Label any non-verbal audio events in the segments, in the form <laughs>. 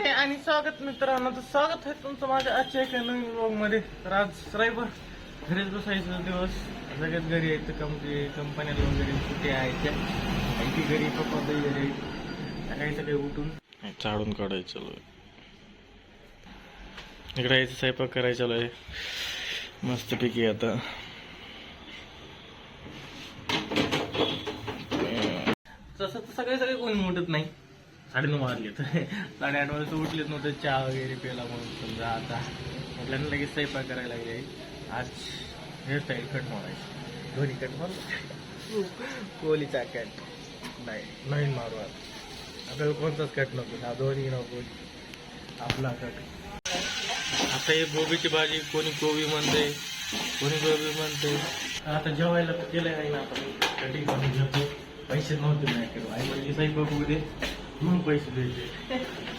नमस्ते आणि स्वागत मित्रांनो. तर स्वागत आहे तुमचं माझ्या आजच्या एका नवीन ब्लॉगमध्ये तर आज रविवार. घरीच बसायचं दिवस. सगळेच घरी आहेत कंपनी कंपन्याला वगैरे सुट्टी आहेत त्या. घरी पप्पा घरी सकाळी सकाळी उठून. चाडून काढायचं आहे इकडे यायचं स्वयंपाक करायचं आहे मस्तपैकी आता. तसं तर सगळे सगळे कोणी उठत नाही. साडेनऊ वाजले तर साडेआठ वाजता उठलेत नव्हते चहा वगैरे प्यायला म्हणून समजा आता. म्हटल्यानं लगेच स्वयंपाक करायला लागले. आज हेअरस्टाईल कट मारायची. धोनी कट मारू कोहलीचा कट नाही नवीन मारू आता आपल्याला कोणताच कट नको. हा धोनी नको. आपला कट आता हे गोबीची भाजी कोणी कोबी म्हणते कोणी गोबी म्हणते. आता जेवायला केलं नाही ना आपण कटिंग करून घेतो. पैसे नव्हते नाही करू आई म्हणजे साई बघू दे. मग पैसे द्यायचे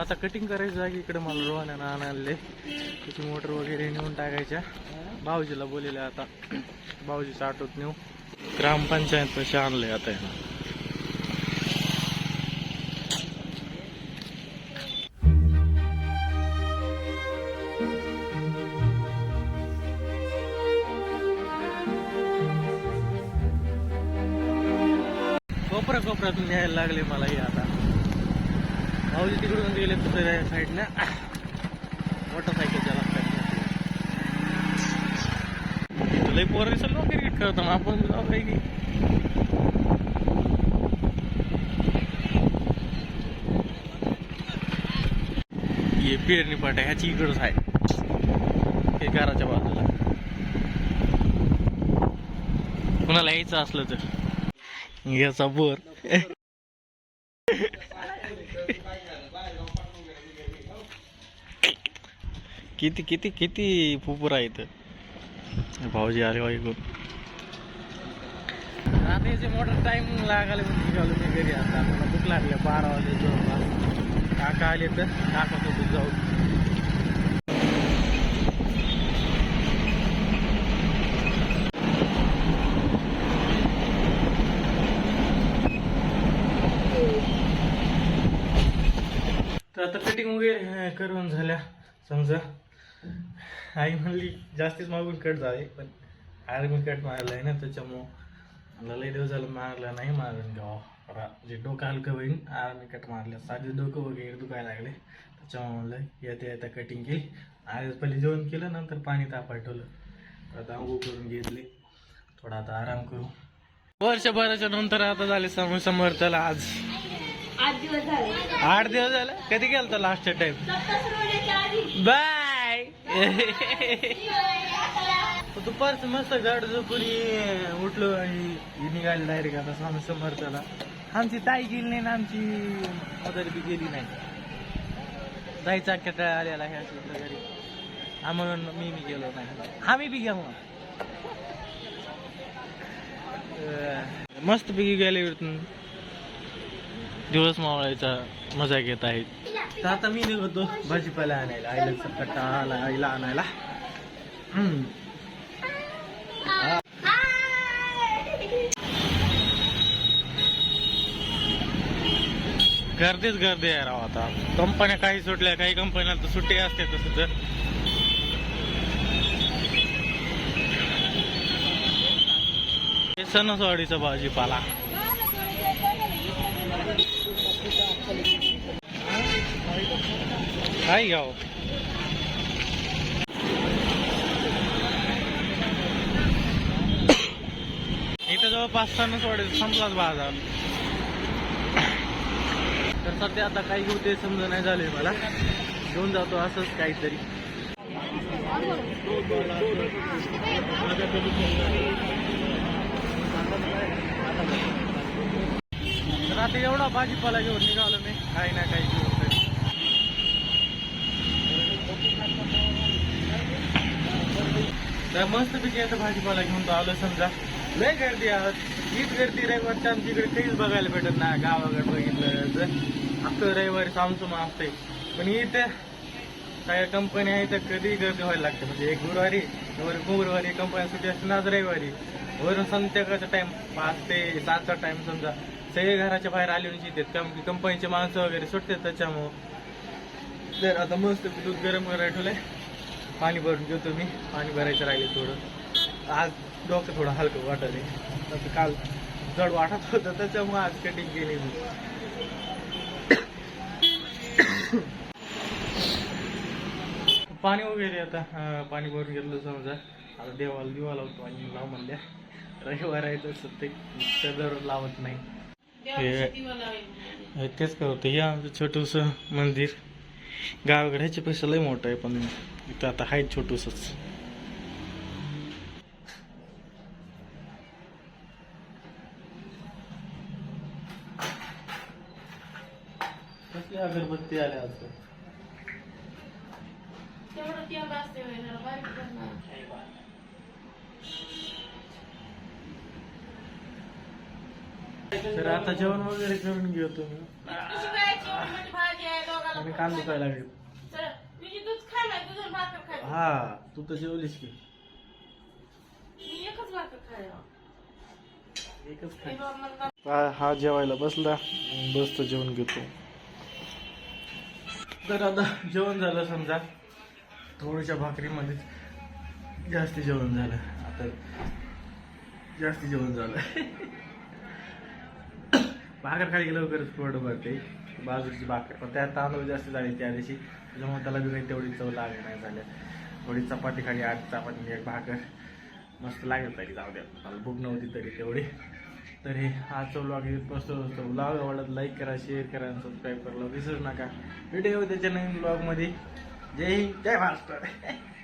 आता कटिंग करायचं जागी इकडे मला रोहण्यानं आणायला त्याची मोटर वगैरे नेऊन टाकायच्या. भाऊजीला बोललेलं आता. भाऊजीचं आठवत नेऊ. ग्रामपंचायत पैसे आणले आता यानं. कोपऱ्या कोपऱ्यातून यायला लागले मला हे आता. भाऊजी तिकडून गेले दुसऱ्या साईडला मोटरसायकलच्या रस्त्यात लई पोरं दिसलं ना क्रिकेट खेळताना आपण जाऊ काही की पेरणी पाट्या ह्याची इकडच आहे. हे घराच्या बाजूला. कुणाला यायचं असलं तर. याचा बोर. किती किती किती पुपुरा इथं भाऊजी आले वाई गो आता याचे मोठा टाइम लागायला म्हणून निघालो मी घरी आता. मला भूक लागली बारा वाजे जवळपास काका आले तर काका होतो जाऊ. तर आता कटिंग वगैरे करून झाल्या समजा. आई म्हणली जास्तीच मागून कट झाले पण आर्मी कट मारला आहे ना त्याच्यामुळं मला लई दिवस झालं मारला नाही मारून घ्यावा जे डोकं हलकं होईन आर्मी कट मारल्या साधे डोकं वगैरे दुखायला लागले. त्याच्यामुळे म्हणलं येता येता कटिंग केली. आज पहिले जेवण केलं नंतर पाणी तापाय ठेवलं. आता आंघोळ करून घेतली. थोडा आता आराम करू. वर्षभराच्या नंतर आता झाले सम समर्थला आज. आठ दिवस झाले. आठ दिवस झालं? कधी गेलता लास्ट टाइम बाय <laughs> दुपारचं मस्त गाड झोपुरी उठलो आणि निघाली डायरेक्ट आता स्वामी समर्थाला. आमची ताई गेली नाही ना आमची मदर बी गेली नाही. जायचा कटाळा आलेला आहे असं घरी. हा म्हणून मी मी गेलो नाही. आम्ही बी गेलो. मस्त पैकी गेले इथून. दिवस मावळायचा मजा घेत आहेत. तर आता मी निघतो भाजीपाला आणायला. आईला कट्टा आला आईला आणायला. गर्दीच गर्दी आहे राव आता. कंपन्या काही सुटल्या काही कंपन्या तर सुट्टी असते तसं तर. सणसवाडीचा भाजीपाला. काय घ्यावं हो. इथं जवळपास सणसवाडी संपलाच बाजार. तर सध्या आता काही घेऊ ते समजा नाही झाले मला. घेऊन जातो असंच काहीतरी. तर आता एवढा भाजीपाला घेऊन निघालो मी. काही ना काही घेऊन. तर मस्त आता भाजीपाला घेऊन तो आलो समजा. लय गर्दी आहोत हीच गर्दी रविवारच्या आमच्या इकडे काहीच बघायला भेटत ना गावाकडे बघितलं तर. अख्खं रविवारी सामसुमा असते पण इथे काही कंपन्या आहे तर कधी गर्दी व्हायला लागते. म्हणजे एक गुरुवारी गुरुवारी कंपन्या सुट्टी असते ना रविवारी. वरून संध्याकाळचा टाइम पाच ते सातचा टाइम समजा. सगळे घराच्या बाहेर आले येतात कारण कंपनीचे माणसं वगैरे सुटतात त्याच्यामुळं. तर आता मस्त दूध गरम करायला ठेवलंय. पाणी भरून घेतो मी पाणी भरायचं राहिले थोडं. आज डोकं थोडं हलकं वाटत आहे. आता काल जड वाटत होतं त्याच्यामुळे आज कटिंग केली मी. पाणी वगैरे आता पाणी भरून घेतलं समजा. आता देवाला दिवा लावतो आणि लाव म्हणल्या. रविवार आहे तर सत्य दररोज लावत नाही. तेच करतो. हे आमचं छोटूस मंदिर. गावाकडे ह्याचे पैसे लय मोठं आहे पण इथं आता आहे छोटूसच. कसली अगरबत्ती आल्या आज. तर आता जेवण वगैरे करून घेऊ तुम्ही. आणि कांदा दुखायला लागेल. दूध भाकर. हा तू तर जेवलीस की. मी एकच भाकर खायला. एकच हे हा हा जेवायला बसला. बसतो जेवण घेतो. तर आता जेवण झालं समजा. थोड्याशा भाकरीमध्ये जास्त जेवण झालं. आता जास्त जेवण झालं. भाकर खाली गेलं लवकरच पोट भरते बाजूची भाकर पण त्यात तांदूळ जास्त झाले त्या दिवशी. त्याच्यामुळे त्याला बी काही तेवढी चव लागली नाही झाल्या थोडी चपाती खाली आठ चपाती एक भाकर. मस्त लागेल तरी जाऊ द्या. मला भूक नव्हती तरी तेवढी. तरी आजचा ब्लॉग मस्त असतो ब्लॉग आवडत लाईक करा शेअर करा आणि सबस्क्राईब करायला विसरू नका. व्हिडिओ त्याच्या नवीन ब्लॉगमध्ये जय हिंद जय महाराष्ट्र. <laughs>